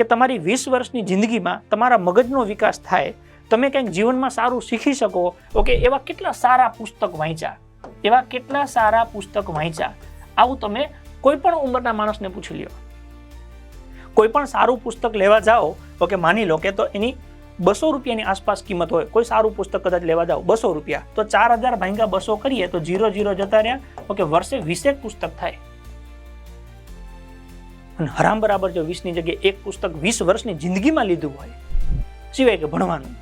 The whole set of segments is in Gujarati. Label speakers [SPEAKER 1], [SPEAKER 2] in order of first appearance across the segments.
[SPEAKER 1] કે તમારી વીસ વર્ષની જિંદગીમાં તમારા મગજનો વિકાસ થાય, તમે કંઈક જીવનમાં સારું શીખી શકો. ઓકે એવા કેટલા સારા પુસ્તક વાંચ્યા? એવા કેટલા સારા પુસ્તક વાંચ્યા? આવું તમે કોઈ પણ ઉંમરના માણસને પૂછી લ્યો. કોઈ પણ સારું પુસ્તક લેવા જાઓ ઓકે માની લો કે તો એની બસો રૂપિયાની આસપાસ કિંમત હોય. કોઈ સારું પુસ્તક કદાચ લેવા જાઓ, બસો રૂપિયા. તો ચાર હજાર ભાંગા બસો કરીએ તો જીરો જીરો જતા રહ્યા. ઓકે વર્ષે વીસેક પુસ્તક થાય. અને હરામ બરાબર જો વીસની જગ્યાએ એક પુસ્તક વીસ વર્ષની જિંદગીમાં લીધું હોય, સિવાય કે ભણવાનું.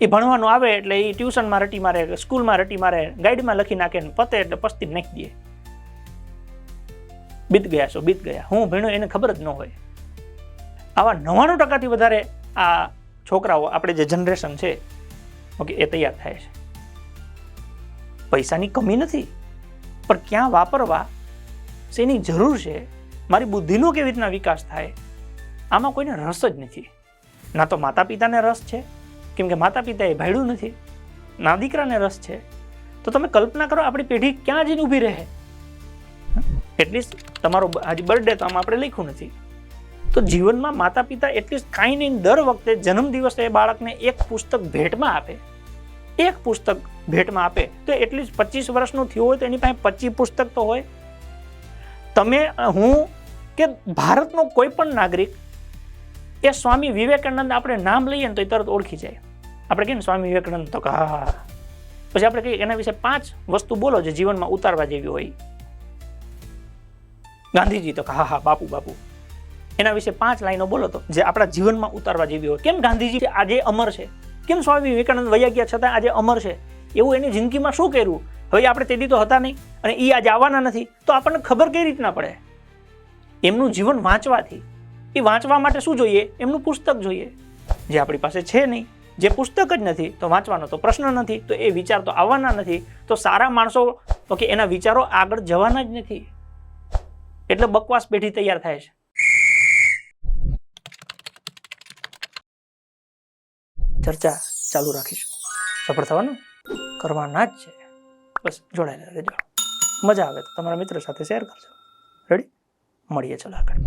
[SPEAKER 1] એ ભણવાનું આવે એટલે એ ટ્યુશનમાં રટી મારે, સ્કૂલમાં રટી મારે, ગાઈડમાં લખી નાખે ને પતે એટલે પસ્તી નાખી દે. બીત ગયા છો, બીત ગયા. હું ભણ્યો એને ખબર જ ન હોય. આવા નવ્વાણું ટકાથી વધારે આ છોકરાઓ, આપણે જે જનરેશન છે, ઓકે, એ તૈયાર થાય છે. પૈસાની કમી નથી. પણ ક્યાં વાપરવા, શેની જરૂર છે? મારી બુદ્ધિનો કેવી રીતના વિકાસ થાય, આમાં કોઈને રસ જ નથી. ના તો માતા પિતાને રસ છે, કેમ કે માતા પિતાએ ભાડ્યું નથી. ના દીકરાને રસ છે. તો તમે કલ્પના કરો આપણી પેઢી ક્યાં જઈને ઊભી રહે. એટલીસ્ટ તમારો આજે બર્થડે તો આમાં આપણે લખ્યું નથી. તો જીવનમાં માતા પિતા એટલીસ્ટ કાંઈ નહીં, દર વખતે જન્મદિવસે બાળકને એક પુસ્તક ભેટમાં આપે. એક પુસ્તક ભેટમાં આપે. તો એટલીસ્ટ પચીસ વર્ષનું થયું હોય તો એની પાસે પચીસ પુસ્તક તો હોય. તમે હું કે ભારતનો કોઈ પણ નાગરિક, એ સ્વામી વિવેકાનંદ આપણે નામ લઈએ ને તો એ તરત ઓળખી જાય. આપણે કહીએ ને, સ્વામી વિવેકાનંદ તો હા પછી આપણે કહીએ, એના વિશે પાંચ વસ્તુ બોલો જે જીવનમાં ઉતારવા જેવી હોય. ગાંધીજી તો હા હા, બાપુ બાપુ. એના વિશે પાંચ લાઈનો બોલો તો, જે આપણા જીવનમાં ઉતારવા જેવી હોય. કેમ ગાંધીજી આજે અમર છે? કેમ સ્વામી વિવેકાનંદ વૈયા ગયા છતાં આજે અમર છે? એવું એની જિંદગીમાં શું કર્યું? હવે આપણે તેદી તો હતા નહીં અને એ આજે આવવાના નથી, તો આપણને ખબર કઈ રીતના પડે? એમનું જીવન વાંચવાથી. એ વાંચવા માટે શું જોઈએ? એમનું પુસ્તક જોઈએ. જે આપણી પાસે છે નહીં, જે પુસ્તક જ નથી, તો વાંચવાનો તો પ્રશ્ન નથી, તો એ વિચાર તો આવવાના નથી, તો સારા માણસો, તો કે એના વિચારો આગળ જવાના જ નથી. એટલે બકવાસ પેઢી તૈયાર થાય છે. ચર્ચા ચાલુ રાખીશું. સફળ થવાનું કરવાના જ છે. બસ જોડાયેલા રહેજો. મજા આવે તો તમારા મિત્રો સાથે શેર કરજો. રેડી મળીએ ચલો આગળ.